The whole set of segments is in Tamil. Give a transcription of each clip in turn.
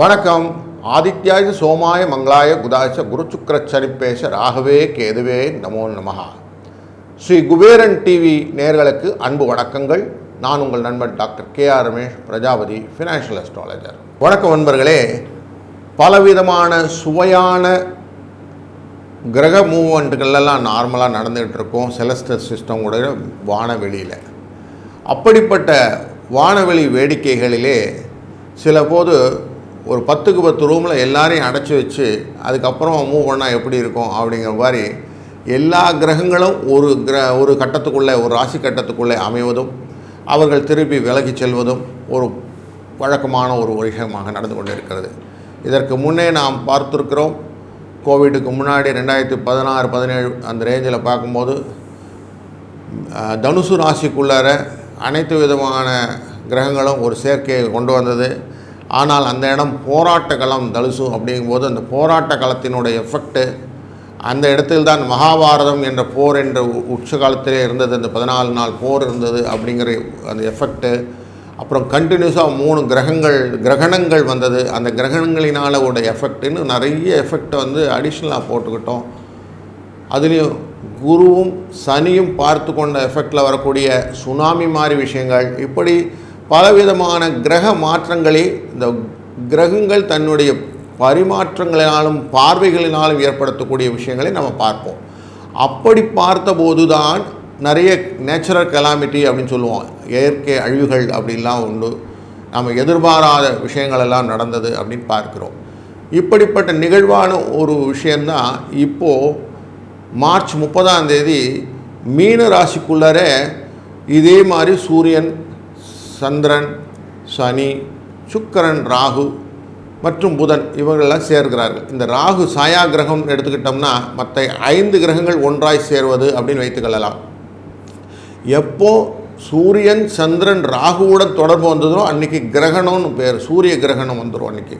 வணக்கம். ஆதித்யாய சோமாய மங்களாய குதாச்ச குரு சுக்கர ராகவே கேதுவே நமோ நமகா ஸ்ரீ குபேரன் டிவி நேர்களுக்கு அன்பு வணக்கங்கள். நான் உங்கள் நண்பன் doctor K R Ramesh Prajapati financial astrologer வணக்கம் நண்பர்களே. பலவிதமான சுவையான கிரக மூவ்மெண்ட்டுகள்லாம் நார்மலாக நடந்துகிட்டு இருக்கும் செலஸ்டர் சிஸ்டம் உடைய வானவெளியில். அப்படிப்பட்ட வானவெளி வேடிக்கைகளிலே சில போது ஒரு பத்துக்கு பத்து ரூமில் எல்லாரையும் அடைச்சி வச்சு அதுக்கப்புறம் மூவ் பண்ணால் எப்படி இருக்கும் அப்படிங்கிற மாதிரி எல்லா கிரகங்களும் ஒரு கிர ஒரு கட்டத்துக்குள்ளே ஒரு ராசி கட்டத்துக்குள்ளே அமைவதும் அவர்கள் திருப்பி விலகி செல்வதும் ஒரு வழக்கமான ஒரு விஷயமாக நடந்து கொண்டிருக்கிறது. இதற்கு முன்னே நாம் பார்த்துருக்கிறோம் கோவிடுக்கு முன்னாடி ரெண்டாயிரத்தி பதினாறு பதினேழு அந்த ரேஞ்சில் பார்க்கும்போது தனுசு ராசிக்குள்ளார அனைத்து விதமான கிரகங்களும் ஒரு சேர்க்கையை கொண்டு வந்தது. ஆனால் அந்த இடம் போராட்ட களம் தனுசு அப்படிங்கும்போது அந்த போராட்ட களத்தினுடைய எஃபெக்ட்டு அந்த இடத்தில்தான் மகாபாரதம் என்ற போர் என்ற உச்ச காலத்திலே இருந்தது. அந்த பதினாலு நாள் போர் இருந்தது அப்படிங்கிற அந்த எஃபெக்ட்டு அப்புறம் கண்டினியூஸாக மூணு கிரகங்கள் கிரகணங்கள் வந்தது. அந்த கிரகணங்களினால் உடைய எஃபெக்ட்டுன்னு நிறைய எஃபெக்டை வந்து அடிஷ்னலாக போட்டுக்கிட்டோம். அதுலேயும் குருவும் சனியும் பார்த்து கொண்ட எஃபெக்டில் வரக்கூடிய சுனாமி மாதிரி விஷயங்கள். இப்படி பலவிதமான கிரக மாற்றங்களே இந்த கிரகங்கள் தன்னுடைய பரிமாற்றங்களினாலும் பார்வைகளினாலும் ஏற்படுத்தக்கூடிய விஷயங்களை நம்ம பார்ப்போம். அப்படி பார்த்தபோது தான் நிறைய நேச்சுரல் கலாமிட்டி அப்படின்னு சொல்லுவோம். இயற்கை அழிவுகள் அப்படின்லாம் உண்டு. நம்ம எதிர்பாராத விஷயங்களெல்லாம் நடந்தது அப்படின்னு பார்க்கிறோம். இப்படிப்பட்ட நிகழ்வான ஒரு விஷயந்தான் இப்போது மார்ச் முப்பதாம் தேதி மீன ராசிக்குள்ளரே இதே மாதிரி சூரியன் சந்திரன் சனி சுக்கரன் ராகு மற்றும் புதன் இவர்களெல்லாம் சேர்கிறார்கள். இந்த ராகு சாயா கிரகம் எடுத்துக்கிட்டோம்னா மற்ற ஐந்து கிரகங்கள் ஒன்றாய் சேர்வது அப்படின்னு வைத்துக்கொள்ளலாம் எப்போ சூரியன் சந்திரன் ராகுவுடன் தொடர்பு வந்ததோ அன்றைக்கி கிரகணம்னு பேர் சூரிய கிரகணம் வந்துடும் அன்றைக்கி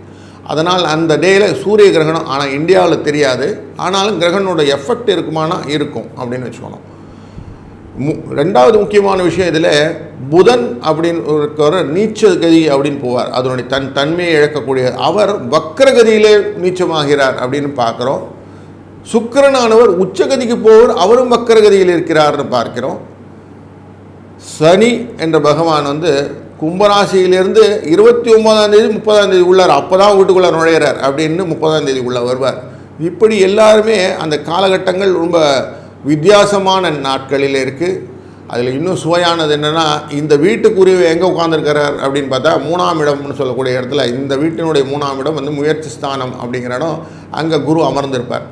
அதனால் அந்த டேயில் சூரிய கிரகணம் ஆனால் இந்தியாவில் தெரியாது. ஆனாலும் கிரகணோட எஃபெக்ட் இருக்குமானா இருக்கும் அப்படின்னு வச்சுக்கணும். மு ரெண்டாவது முக்கியமான விஷயம் இதில் புதன் அப்படின்னு இருக்கிற நீச்சல் கதி அப்படின்னு போவார். அதனுடைய தன் தன்மையை இழக்கக்கூடிய அவர் வக்கரகதியிலே நீச்சமாகிறார் அப்படின்னு பார்க்குறோம். சுக்கிரனானவர் உச்சகதிக்கு போவர் அவரும் வக்கரகதியில் இருக்கிறார்னு பார்க்கிறோம். சனி என்ற பகவான் வந்து கும்பராசியிலிருந்து இருபத்தி ஒன்பதாம் தேதி முப்பதாம் தேதி உள்ளார். அப்போ தான் வீட்டுக்குள்ளே நுழையிறார் அப்படின்னு முப்பதாம் தேதி உள்ள வருவார். இப்படி எல்லாருமே அந்த காலகட்டங்கள் ரொம்ப வித்தியாசமான நாட்களில் இருக்குது அதில் இன்னும் சுவையானது என்னென்னா இந்த வீட்டுக்குரிய எங்கே உட்காந்துருக்கிறார் அப்படின்னு பார்த்தா மூணாம் இடம்னு சொல்லக்கூடிய இடத்துல இந்த வீட்டினுடைய மூணாம் இடம் வந்து முயற்சி ஸ்தானம் அப்படிங்கிற இடம் அங்கே குரு அமர்ந்திருப்பார்.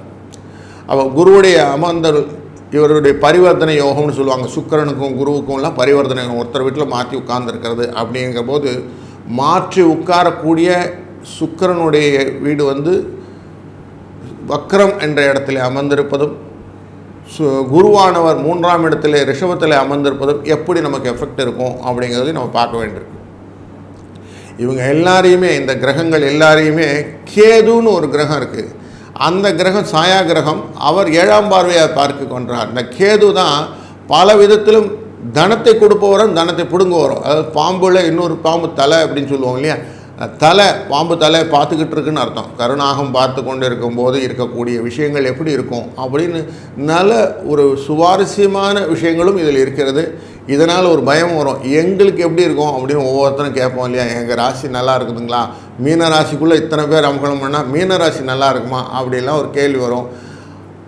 அவள் குருவுடைய அமர்ந்தல் இவருடைய பரிவர்த்தனை யோகம்னு சொல்லுவாங்க. சுக்கிரனுக்கும் குருவுக்கும்லாம் பரிவர்த்தனை யோகம். ஒருத்தர் வீட்டில் மாற்றி உட்கார்ந்துருக்கிறது அப்படிங்கிற போது மாற்றி உட்காரக்கூடிய சுக்கிரனுடைய வீடு வந்து வக்ரம் என்ற இடத்துல அமர்ந்திருப்பதும் சு குருவானவர் மூன்றாம் இடத்துல ரிஷபத்தில் அமர்ந்திருப்பதும் எப்படி நமக்கு எஃபெக்ட் இருக்கும் அப்படிங்கிறதையும் நம்ம பார்க்க வேண்டியிருக்கு. இவங்க எல்லாரையுமே இந்த கிரகங்கள் எல்லாரையுமே கேதுன்னு ஒரு கிரகம் இருக்குது அந்த கிரகம் சாயா கிரகம் அவர் ஏழாம் பார்வையாக பார்க்க கொன்றார். இந்த கேது தான் பல விதத்திலும் தனத்தை கொடுப்பவரும் தனத்தை பிடுங்குவரும் அதாவது பாம்புல இன்னொரு பாம்பு தலை அப்படின்னு சொல்லுவோம் இல்லையா? தலை பாம்பு தலை பார்த்துக்கிட்டு இருக்குன்னு அர்த்தம். கருணாகம் பார்த்து கொண்டு இருக்கும்போது இருக்கக்கூடிய விஷயங்கள் எப்படி இருக்கும் அப்படின்னு நல்ல ஒரு சுவாரஸ்யமான விஷயங்களும் இதில் இருக்கிறது. இதனால் ஒரு பயம் வரும். எங்களுக்கு எப்படி இருக்கும் அப்படின்னு ஒவ்வொருத்தரும் கேட்போம் இல்லையா? எங்கள் ராசி நல்லா இருக்குதுங்களா? மீன ராசிக்குள்ளே இத்தனை பேர் அமகலம் பண்ணால் மீன ராசி நல்லா இருக்குமா? அப்படிலாம் ஒரு கேள்வி வரும்.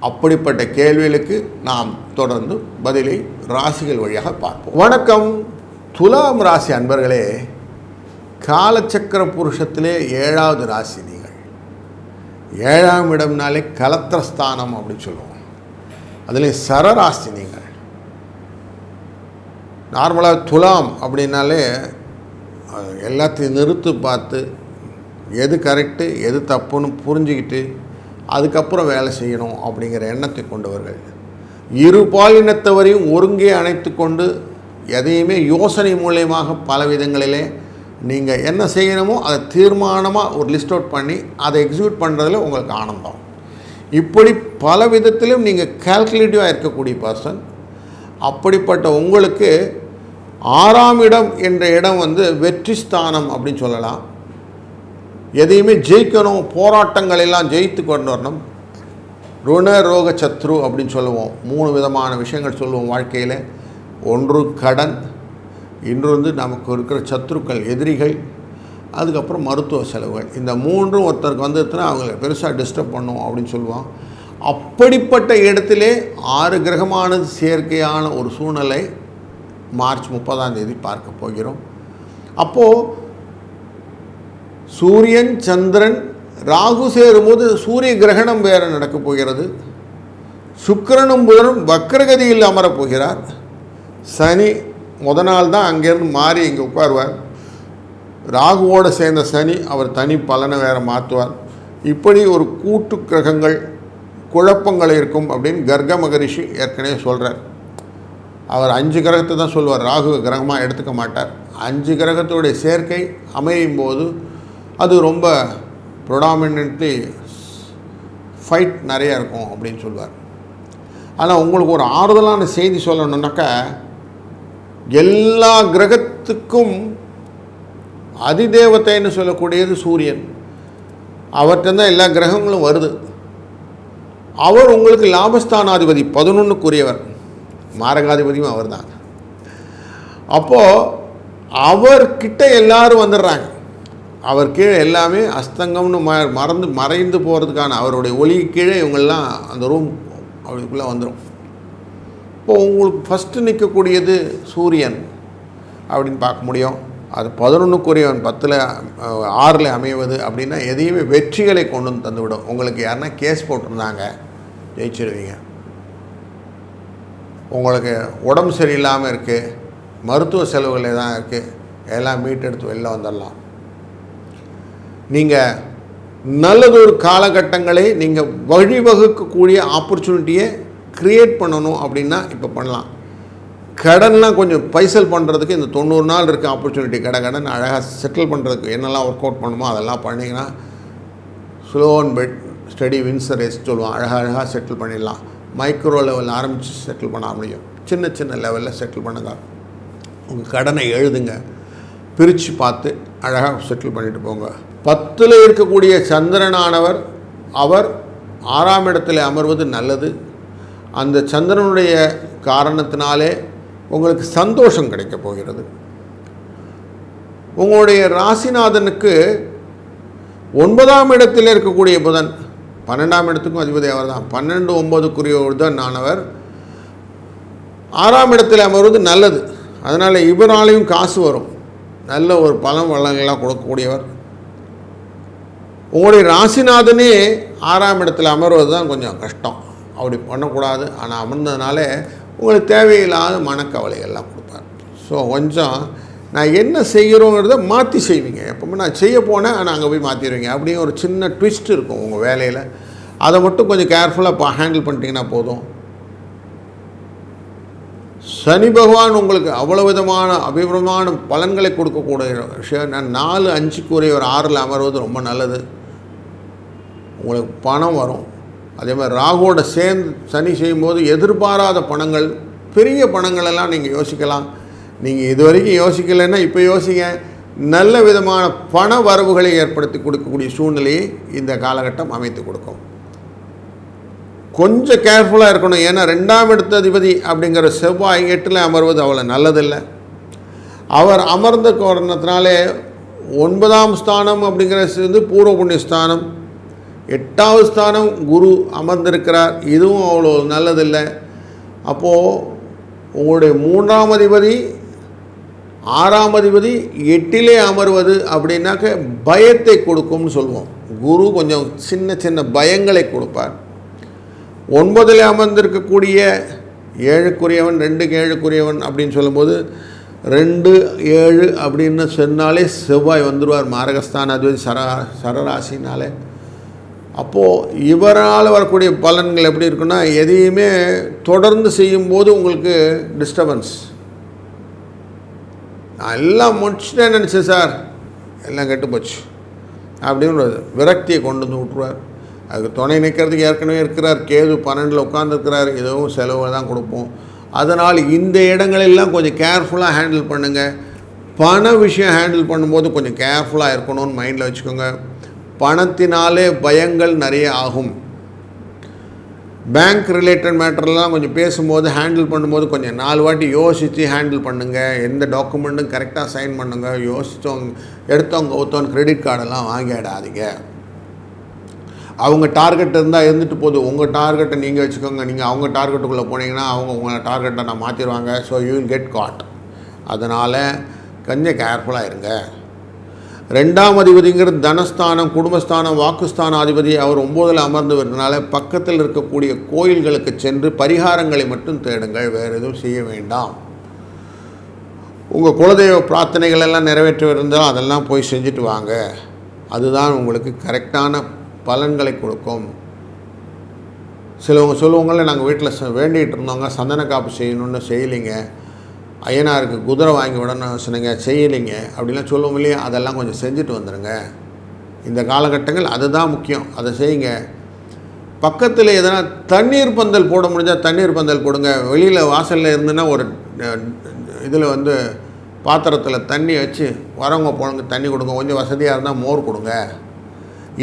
அப்படிப்பட்ட கேள்விகளுக்கு நாம் தொடர்ந்து பதிலை ராசிகள் வழியாக பார்ப்போம். வணக்கம். துலாம் ராசி அன்பர்களே காலச்சக்கர புருஷத்திலே ஏழாவது ராசி நீங்கள். ஏழாம் இடம்னாலே கலத்திரஸ்தானம் அப்படின்னு சொல்லுவோம். அதில் சரராசி நீங்கள். நார்மலாக துலாம் அப்படின்னாலே அது எல்லாத்தையும் நிறுத்து பார்த்து எது கரெக்டு எது தப்புன்னு புரிஞ்சுக்கிட்டு அதுக்கப்புறம் வேலை செய்யணும் அப்படிங்கிற எண்ணத்தை கொண்டவர்கள். இரு பாலினத்தவரையும் ஒருங்கே அணைத்து கொண்டு எதையுமே யோசனை மூலயமாக பல விதங்களிலே நீங்கள் என்ன செய்யணுமோ அதை தீர்மானமாக ஒரு லிஸ்ட் அவுட் பண்ணி அதை எக்ஸிக்யூட் பண்ணுறதுல உங்களுக்கு ஆனந்தம். இப்படி பல விதத்திலும் நீங்கள் கால்குலேட்டிவாக இருக்கக்கூடிய பர்சன் அப்படிப்பட்ட உங்களுக்கு ஆறாம் இடம் என்ற இடம் வந்து வெற்றி ஸ்தானம் அப்படின்னு சொல்லலாம். எதையுமே ஜெயிக்கணும் போராட்டங்கள் எல்லாம் ஜெயித்து கொண்டு வரணும். ருண ரோக சத்ரு அப்படின்னு சொல்லுவோம். மூணு விதமான விஷயங்கள் சொல்லுவோம் வாழ்க்கையில். ஒன்று கடன் இன்னொன்று வந்து நமக்கு இருக்கிற சத்ருக்கள் எதிரிகள் அதுக்கப்புறம் மருத்துவ செலவுகள். இந்த மூன்றும் ஒருத்தருக்கு வந்துருச்சுன்னா அவங்கள பெருசாக டிஸ்டர்ப் பண்ணும் அப்படின்னு சொல்லுவோம் அப்படிப்பட்ட இடத்திலே ஆறு கிரகமானது செயற்கையான ஒரு சூழ்நிலை மார்ச் முப்பதாம் தேதி பார்க்க போகிறோம். அப்போது சூரியன் சந்திரன் ராகு சேரும்போது சூரிய கிரகணம் வேறு நடக்கப் போகிறது. சுக்கிரனும் புதனும் வக்ரகதியில் அமரப் போகிறார். சனி முத நாள் தான் அங்கேருந்து மாறி இங்கே உட்காருவார். ராகுவோடு சேர்ந்த சனி அவர் தனி பலனை வேறு மாற்றுவார். இப்படி ஒரு கூட்டு கிரகங்கள் குழப்பங்கள் இருக்கும் அப்படின்னு கர்க மகரிஷி ஏற்கனவே சொல்கிறார் அவர் அஞ்சு கிரகத்தை தான் சொல்லுவார். ராகு கிரகமாக எடுத்துக்க மாட்டார். அஞ்சு கிரகத்துடைய சேர்க்கை அமையும் போது அது ரொம்ப ப்ரொடாமினன்ட்லி ஃபைட் நிறையா இருக்கும் அப்படின்னு சொல்லுவார். ஆனால் உங்களுக்கு ஒரு ஆறுதலான செய்தி சொல்லணுன்னாக்கா எல்லா கிரகத்துக்கும் அதிதேவத்தைன்னு சொல்லக்கூடியது சூரியன். அவர்கிட்ட தான் எல்லா கிரகங்களும் வருது. அவர் உங்களுக்கு லாபஸ்தானாதிபதி பதினொன்றுக்குரியவர் மாரகாதிபதியும் அவர் தான் அப்போது அவர்கிட்ட எல்லாரும் வந்துடுறாங்க. அவர் கீழே எல்லாமே அஸ்தங்கம்னு ம மறந்து மறைந்து போகிறதுக்கான அவருடைய ஒளி கீழே இவங்கெல்லாம் அந்த ரூம் அவளுக்குள்ளே வந்துடும் இப்போ உங்களுக்கு ஃபஸ்ட்டு நிற்கக்கூடியது சூரியன் அப்படின்னு பார்க்க முடியும். அது பதினொன்றுக்குரியவன் பத்தில் ஆறில் அமைவது அப்படின்னா எதையுமே வெற்றிகளை கொண்டு வந்து தந்துவிடும். உங்களுக்கு யாருன்னா கேஸ் போட்டிருந்தாங்க ஜெயிச்சிருவீங்க. உங்களுக்கு உடம்பு சரியில்லாமல் இருக்குது மருத்துவ செலவுகளே தான் இருக்குது எல்லாம் மீட்டெடுத்து வெளில வந்துடலாம். நீங்கள் நல்லதொரு காலகட்டங்களை நீங்கள் வழிவகுக்கக்கூடிய ஆப்பர்ச்சுனிட்டியை க்ரியேட் பண்ணணும் அப்படின்னா இப்போ பண்ணலாம். கடன்லாம் கொஞ்சம் பைசல் பண்ணுறதுக்கு இந்த தொண்ணூறு நாள் இருக்க ஆப்பர்ச்சுனிட்டி கடை கடன் அழகாக செட்டில் பண்ணுறதுக்கு என்னெல்லாம் ஒர்க் அவுட் பண்ணுமோ அதெல்லாம் பண்ணிங்கன்னா slow and bet study wins race சொல்லுவோம் அழகாக அழகாக செட்டில் பண்ணிடலாம். மைக்ரோ லெவலில் ஆரம்பித்து செட்டில் பண்ண முடியும் சின்ன சின்ன லெவலில் செட்டில் பண்ணுங்க. உங்கள் கடனை எழுதுங்க. பிரித்து பார்த்து அழகாக செட்டில் பண்ணிட்டு போங்க. பத்தில் இருக்கக்கூடிய சந்திரனானவர் அவர் ஆறாம் இடத்துல அமர்வது நல்லது. அந்த சந்திரனுடைய காரணத்தினாலே உங்களுக்கு சந்தோஷம் கிடைக்க போகிறது. உங்களுடைய ராசிநாதனுக்கு ஒன்பதாம் இடத்தில் இருக்கக்கூடிய புதன் பன்னெண்டாம் இடத்துக்கும் அதிபதி அவர் தான் பன்னெண்டு ஒம்பதுக்குரியவர் தான் நானவர் ஆறாம் இடத்தில் அமர்வது நல்லது. அதனால் இவராலையும் காசு வரும். நல்ல ஒரு பலம் வளங்களாக கொடுக்கக்கூடியவர். உங்களுடைய ராசிநாதனே ஆறாம் இடத்துல அமர்வது தான் கொஞ்சம் கஷ்டம். அப்படி பண்ணக்கூடாது. ஆனால் அமர்ந்ததுனால உங்களுக்கு தேவையில்லாத மனக்கவலைகள்லாம் கொடுப்பார். ஸோ கொஞ்சம் நான் என்ன செய்கிறோங்கிறத மாற்றி செய்வீங்க. எப்பவுமே நான் செய்ய போனேன் ஆனால் அங்கே போய் மாற்றிடுவீங்க அப்படியும் ஒரு சின்ன ட்விஸ்ட் இருக்கும் உங்கள் வேலையில். அதை மட்டும் கொஞ்சம் கேர்ஃபுல்லாக ஹேண்டில் பண்ணிட்டீங்கன்னா போதும். சனி பகவான் உங்களுக்கு அவ்வளோ விதமான அபிபிரமான பலன்களை கொடுக்கக்கூடிய விஷயம் நான் நாலு அஞ்சுக்கு அஞ்சுக்குரிய ஒரு ஆறில் அமர்வது ரொம்ப நல்லது. உங்களுக்கு பணம் வரும். அதே மாதிரி ராகுவோட சேர்ந்து சனி செய்யும்போது எதிர்பாராத பணங்கள் பெரிய பணங்களெல்லாம் நீங்கள் யோசிக்கலாம். நீங்கள் இது வரைக்கும் யோசிக்கலைன்னா இப்போ யோசிங்க. நல்ல விதமான பண வரவுகளை ஏற்படுத்தி கொடுக்கக்கூடிய சூழ்நிலையை இந்த காலகட்டம் அமைத்து கொடுக்கும். கொஞ்சம் கேர்ஃபுல்லாக இருக்கணும். ஏன்னா ரெண்டாம் இடத்த அதிபதி அப்படிங்கிற செவ்வாய் எட்டில் அமர்வது அவ்வளோ நல்லதில்லை. அவர் அமர்ந்த காரணத்தினாலே ஒன்பதாம் ஸ்தானம் அப்படிங்கிற வந்து பூர்வ புண்ணிய ஸ்தானம். எட்டாவது ஸ்தானம் குரு அமர்ந்திருக்கிறார். இதுவும் அவ்வளோ நல்லதில்லை. அப்போது உங்களுடைய மூன்றாம் அதிபதி ஆறாம் அதிபதி எட்டிலே அமர்வது அப்படின்னாக்க பயத்தை கொடுக்கும்னு சொல்லுவோம் குரு கொஞ்சம் சின்ன சின்ன பயங்களை கொடுப்பார். ஒன்பதில் அமர்ந்திருக்கக்கூடிய ஏழுக்குரியவன் ரெண்டுக்கு ஏழுக்குரியவன் அப்படின்னு சொல்லும்போது ரெண்டு ஏழு அப்படின்னு சொன்னாலே செவ்வாய் வந்துடுவார் மாரகஸ்தான் அதிபதி சர சரராசினாலே. அப்போது இவரால் வரக்கூடிய பலன்கள் எப்படி இருக்குன்னா எதையுமே தொடர்ந்து செய்யும்போது உங்களுக்கு டிஸ்டர்பன்ஸ் நான் எல்லாம் முடிச்சுட்டேன் நினச்சேன் சார். எல்லாம் கெட்டு போச்சு. அப்படின்னு விரக்தியை கொண்டு வந்து விட்ருவார் அதுக்கு துணை நிற்கிறதுக்கு ஏற்கனவே இருக்கிறார். கேது பன்னெண்டில் உட்காந்துருக்கிறார் எதுவும் செலவு தான் கொடுப்போம். அதனால் இந்த இடங்களெல்லாம் கொஞ்சம் கேர்ஃபுல்லாக ஹேண்டில் பண்ணுங்கள் பண விஷயம் ஹேண்டில் பண்ணும்போது கொஞ்சம் கேர்ஃபுல்லாக இருக்கணும்னு மைண்டில் வச்சுக்கோங்க. பணத்தினாலே பயங்கள் நிறைய ஆகும். பேங்க் ரிலேட்டட் மேட்டர்லாம் கொஞ்சம் பேசும்போது ஹேண்டில் பண்ணும்போது கொஞ்சம் நாலு வாட்டி யோசித்து ஹேண்டில் பண்ணுங்கள் எந்த டாக்குமெண்ட்டும் கரெக்டாக சைன் பண்ணுங்கள் யோசித்தவங்க எடுத்தவங்க ஒருத்தவங்க கிரெடிட் கார்டெல்லாம் வாங்கிடாதீங்க அவங்க டார்கெட் இருந்தால் இருந்துட்டு போதும் உங்கள் டார்கெட்டை நீங்கள் வச்சுக்கோங்க. நீங்கள் அவங்க டார்கெட்டுக்குள்ளே போனீங்கன்னா அவங்க உங்களை டார்கெட்டை நான் மாற்றிடுவாங்க so you will get caught அதனால் கொஞ்சம் கேர்ஃபுல்லாக இருங்க. ரெண்டாம் அதிபதிங்கிறது தனஸ்தானம் குடும்பஸ்தானம் வாக்குஸ்தான அதிபதி அவர் ஒம்போதில் அமர்ந்து வருதுனால பக்கத்தில் இருக்கக்கூடிய கோயில்களுக்கு சென்று பரிகாரங்களை மட்டும் தேடுங்கள் வேறு எதுவும் செய்ய வேண்டாம். உங்கள் குலதெய்வ பிரார்த்தனைகள் எல்லாம் நிறைவேற்றவிருந்தால் அதெல்லாம் போய் செஞ்சுட்டு வாங்க. அதுதான் உங்களுக்கு கரெக்டான பலன்களை கொடுக்கும். சிலவங்க சொல்லுவாங்களே நாங்கள் வீட்டில் ச வேண்டிகிட்டு இருந்தவங்க சந்தன காப்பு செய்யணும்னு செய்யலைங்க. ஐயனாருக்கு குதிரை வாங்கி விடணும் சொன்னீங்க செய்யலைங்க. அப்படிலாம் சொல்லுவோம் இல்லையா? அதெல்லாம் கொஞ்சம் செஞ்சுட்டு வந்துடுங்க இந்த காலகட்டங்கள் அதுதான் முக்கியம். அதை செய்யுங்க. பக்கத்தில் எதனா தண்ணீர் பந்தல் போட முடிஞ்சால் தண்ணீர் பந்தல் போடுங்க. வெளியில் வாசலில் இருந்துன்னா ஒரு இதில் வந்து பாத்திரத்தில் தண்ணி வச்சு வரவங்க போனவங்க தண்ணி கொடுங்க. கொஞ்சம் வசதியாக இருந்தால் மோர் கொடுங்க.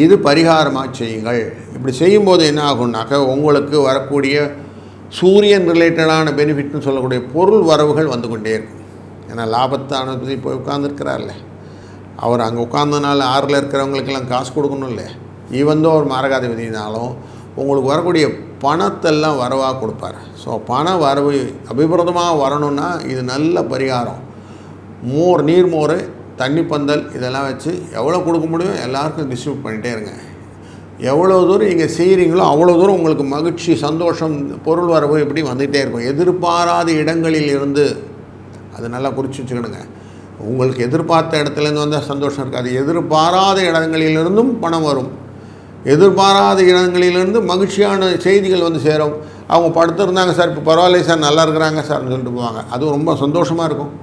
இது பரிகாரமாக செய்யுங்கள். இப்படி செய்யும்போது என்ன ஆகும்னாக்க உங்களுக்கு வரக்கூடிய சூரியன் ரிலேட்டடான பெனிஃபிட்னு சொல்லக்கூடிய பொருள் வரவுகள் வந்து கொண்டே இருக்கும். ஏன்னா லாபத்தானது போய் உட்காந்துருக்கிறார்ல அவர் அங்கே உட்காந்தனால ஆறில் இருக்கிறவங்களுக்கெல்லாம் காசு கொடுக்கணும் இல்லை. ஈவந்தோ அவர் மாரகாதிபதினாலும் உங்களுக்கு வரக்கூடிய பணத்தெல்லாம் வரவாக கொடுப்பார். ஸோ பண வரவு அபிபிரதமாக வரணும்னா இது நல்ல பரிகாரம். மோர் நீர் மோர் தண்ணி பந்தல் இதெல்லாம் வச்சு எவ்வளோ கொடுக்க முடியும்? எல்லாருக்கும் டிஸ்ட்ரிபியூட் பண்ணிகிட்டே இருங்க. எவ்வளோ தூரம் நீங்கள் செய்கிறீங்களோ அவ்வளோ தூரம் உங்களுக்கு மகிழ்ச்சி சந்தோஷம் பொருள் வரவு இப்படி வந்துகிட்டே இருக்கும். எதிர்பாராத இடங்களில் இருந்து அது நல்லா குறித்து வச்சுக்கணுங்க. உங்களுக்கு எதிர்பார்த்த இடத்துலேருந்து வந்தால் சந்தோஷம் இருக்காது. எதிர்பாராத இடங்களிலிருந்தும் பணம் வரும். எதிர்பாராத இடங்களிலிருந்து மகிழ்ச்சியான செய்திகள் வந்து சேரும். அவங்க படுத்திருந்தாங்க சார் இப்போ பரவாயில்ல சார் நல்லா இருக்கிறாங்க சார்னு சொல்லிட்டு போவாங்க. அது ரொம்ப சந்தோஷமாக இருக்கும்.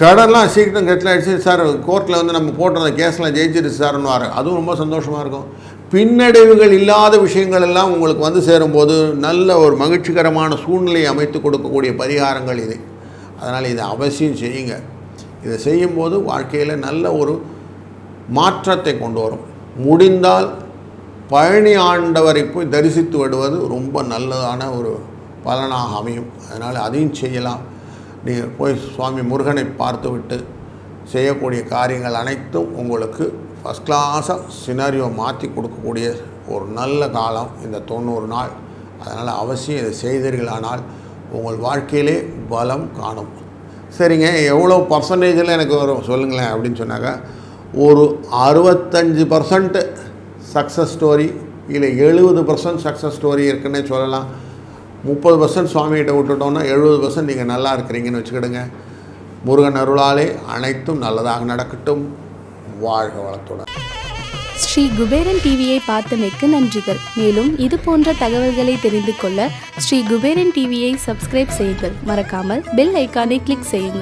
கடன்லாம் சீக்கிரம் கெட்டில் ஆகிடுச்சு சார் கோர்ட்டில் வந்து நம்ம போட்டிருந்த கேஸ்லாம் ஜெயிச்சிருச்சு சார்னுவார் அதுவும் ரொம்ப சந்தோஷமாக இருக்கும். பின்னடைவுகள் இல்லாத விஷயங்கள் எல்லாம் உங்களுக்கு வந்து சேரும்போது நல்ல ஒரு மகிழ்ச்சிகரமான சூழ்நிலையை அமைத்து கொடுக்கக்கூடிய பரிகாரங்கள் இது. அதனால் இதை அவசியம் செய்யுங்க. இதை செய்யும்போது வாழ்க்கையில் நல்ல ஒரு மாற்றத்தை கொண்டு வரும். முடிந்தால் பழனி ஆண்டவரை போய் தரிசித்து விடுவது ரொம்ப நல்லதான ஒரு பலனாக அமையும். அதனால் அதையும் செய்யலாம். நீங்கள் போய் சுவாமி முருகனை பார்த்துவிட்டு செய்யக்கூடிய காரியங்கள் அனைத்தும் உங்களுக்கு ஃபஸ்ட் கிளாஸாக சினாரியோ மாற்றி கொடுக்கக்கூடிய ஒரு நல்ல காலம் இந்த தொண்ணூறு நாள். அதனால் அவசியம் இதை செய்தீர்களானால் உங்கள் வாழ்க்கையிலே பலம் காணும். சரிங்க எவ்வளோ பர்சன்டேஜில் எனக்கு வரும் சொல்லுங்களேன் அப்படின்னு சொன்னாக்க ஒரு அறுபத்தஞ்சு பர்சன்ட் சக்ஸஸ் ஸ்டோரி இல்லை எழுபது பர்சன்ட் சக்ஸஸ் ஸ்டோரி இருக்குன்னே சொல்லலாம். முப்பது பர்சன்ட் சுவாமிகிட்ட விட்டுட்டோம்னா எழுபது பர்சன்ட் நீங்கள் நல்லா இருக்கிறீங்கன்னு வச்சுக்கிடுங்க. முருகன் அருளாலே அனைத்தும் நல்லதாக நடக்கட்டும். வாழ்க வளத்துடன். ஸ்ரீ குபேரன் டிவியை பார்த்தமைக்கு நன்றிகள். மேலும் இது போன்ற தகவல்களை தெரிந்து கொள்ள ஸ்ரீ குபேரன் டிவியை சப்ஸ்கிரைப் செய்யுங்கள். மறக்காமல் பெல் ஐக்கானை கிளிக் செய்யுங்கள்.